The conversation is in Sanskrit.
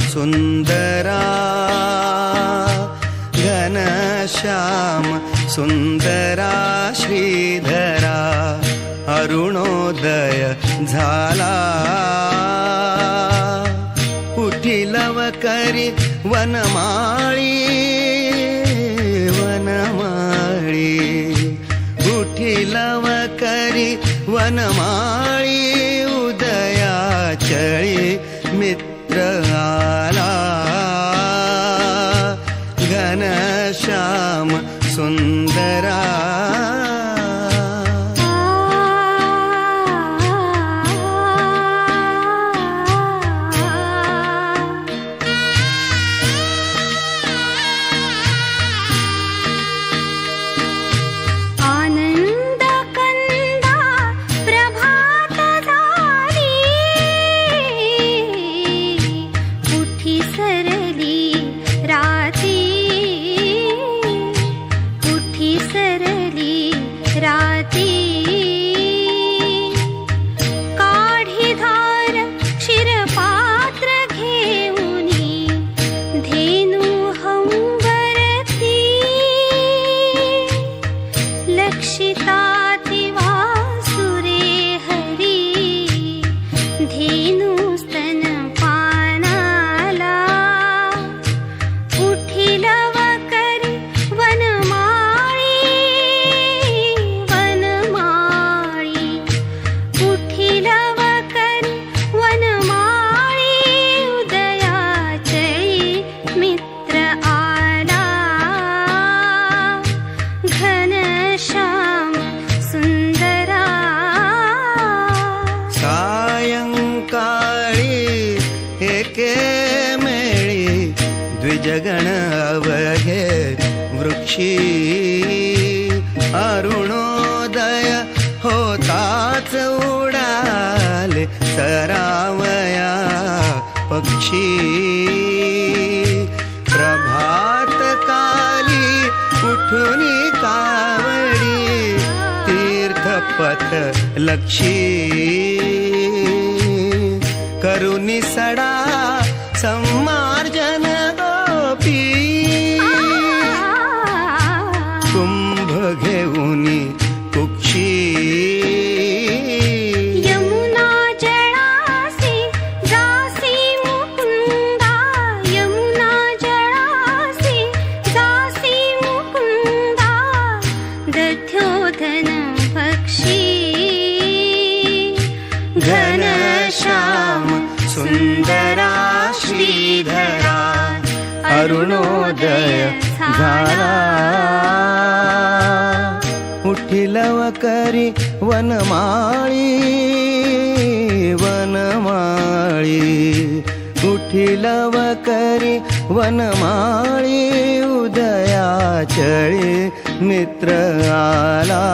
सुन्दरा। घनश्याम सुन्दरा श्रीधरा अरुणोदय झाला। उठिलव करी वनमाळी। वनमाळी उदया चळी आला घनश्याम सुन्दरा घनश्याम सुन्दरा। सायङ्काळी एके मेळी द्विजगण अवघे वृक्षी। अरुणोदय होताच उडाले सरावया पक्षी। प्रभात काली उठुनी तीर्थपथ लक्षी। करुनि सडा सम्मार्जन गोपी। कुंभ घेऊनी अरुणोदय झाला. उठिलव करी वनमाळी वनमाळी. उठिलव करी वनमाळी उदया चळी मित्र आला.